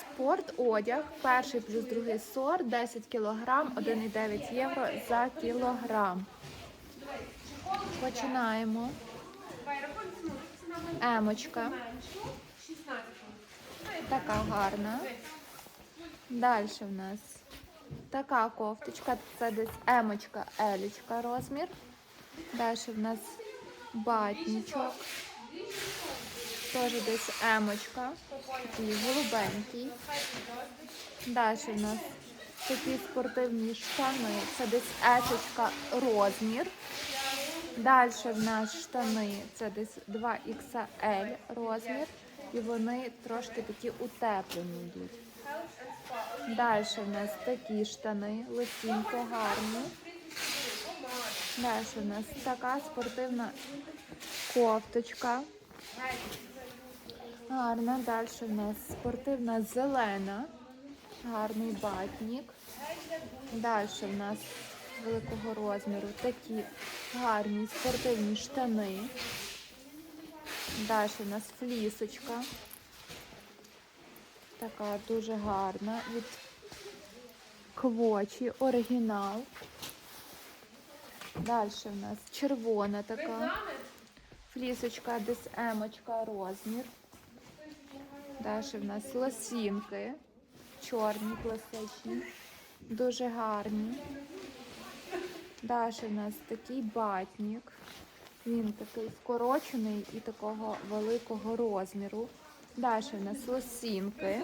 Спорт одяг, перший плюс другий сорт, 10 кг, 1,9 євро за кілограм. Починаємо. Емочка. Така гарна. Далі в нас така кофточка. Це десь емочка, елічка розмір. Далі в нас батнічок. Теж десь емочка. Такий голубенький. Далі в нас такі спортивні штани. Це десь есочка розмір. Далі в нас штани, це десь 2XL розмір. І вони трошки такі утеплені йдуть. Далі в нас такі штани, лисінки гарні. Далі в нас така спортивна кофточка. Гарна. Далі в нас спортивна зелена. Гарний батник. Далі в нас великого розміру такі гарні спортивні штани. Далі в нас флісочка. Така дуже гарна від квочі, оригінал. Далі в нас червона така. Флісочка, десь емочка, розмір. Далі в нас лосінки. Чорні, класичні. Дуже гарні. Далі в нас такий батник. Він такий вкорочений і такого великого розміру. Далі в нас лосінки.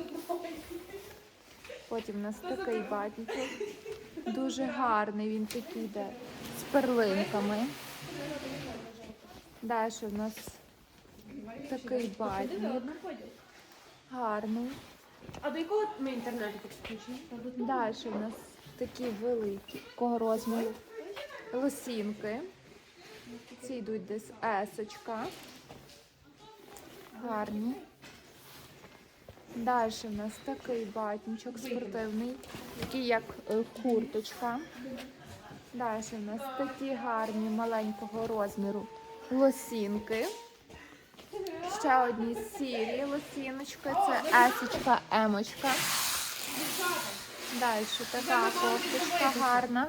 Потім у нас такий батничок. Дуже гарний, він такий йде з перлинками. Далі в нас такий батник. Гарний. А до якого ми інтернету підключені? Далі в нас такі великі, такого розміру лосінки. Ці йдуть десь есочка. Гарні. Далі в нас такий батничок спортивний, такий як е, курточка. Далі в нас такі гарні маленького розміру лосінки. Ще одні сірі лосіночки. Це есочка, емочка. Далі така кофточка гарна.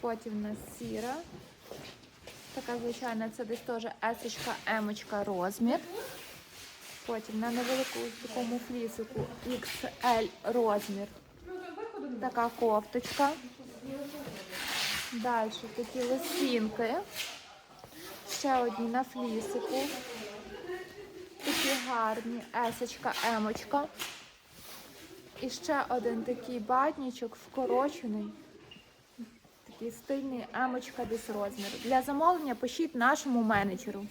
Потім у нас сіра. Така звичайна, це десь теж есочка, емочка розмір. Потім на невелику такому флісику XL розмір. Така кофточка. Далі такі лосінки. Ще одні на флісику. Такі гарні есочка, емочка. І ще один такий батнічок вкорочений. Такий стильний емочка десь розмір. Для замовлення пишіть нашому менеджеру.